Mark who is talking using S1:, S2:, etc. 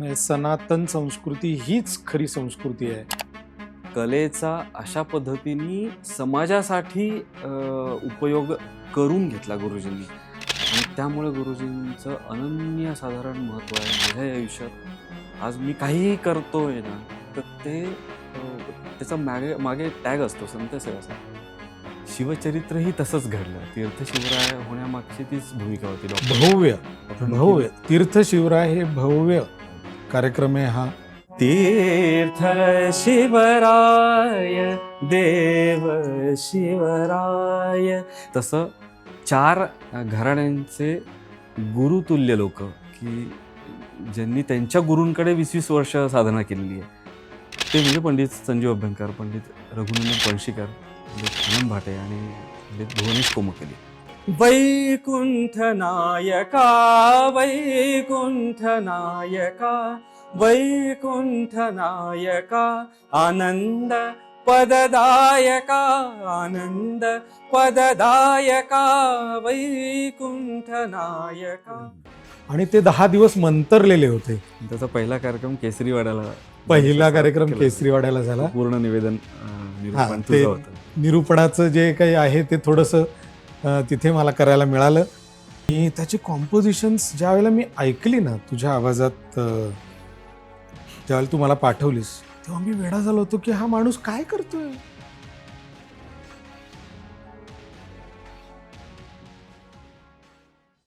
S1: म्हणजे सनातन संस्कृती हीच खरी संस्कृती आहे.
S2: कलेचा अशा पद्धतीने समाजासाठी अ, उपयोग करून घेतला गुरुजींनी. आणि त्यामुळे गुरुजींचं अनन्य साधारण महत्त्व आहे माझ्या आयुष्यात. आज मी काहीही करतोय ना तर ते अ, त्याचा मागे मागे टॅग असतो संत सेवाचा शिवचरित्रही तसंच घडलं. तीर्थशिवराय होण्यामागची तीच भूमिका होती. डॉक्टर
S1: भव्य भव्य. तीर्थ शिवराय हे भव्य. कार्यक्रम आहे हा.
S2: तीर्थ शिवराय देव शिवराय. तसं चार घराण्यांचे गुरुतुल्य लोक की ज्यांनी त्यांच्या गुरूंकडे वीस वीस वर्ष साधना केलेली आहे. ते म्हणजे पंडित संजीव अभ्यंकर पंडित रघुनंदन पळशीकर पंडित आनंद भाटे आणि पंडित भुवनेश कोमकेले. वैकुंठ नायका वैकुंठ नायका वैकुंठ नायका आनंद पददायका आनंद पददायका वैकुंठ नायका
S1: आणि ते दहा दिवस मंतरलेले होते.
S2: त्याचा पहिला कार्यक्रम केसरीवाड्याला
S1: पहिला कार्यक्रम. केसरीवाड्याला झाला.
S2: पूर्ण निवेदन अं, निरूपण
S1: ते-
S2: तुझं होतं.
S1: निरूपणाचं जे काही आहे ते थोडंसं तिथे मला करायला मिळालं. मी त्याची कॉम्पोजिशन्स ज्या वेळेला मी ऐकली ना तुझ्या आवाजात ज्यावेळेला तू मला पाठवलीस तेव्हा मी वेडा झालो होतो की हा माणूस काय करतोय?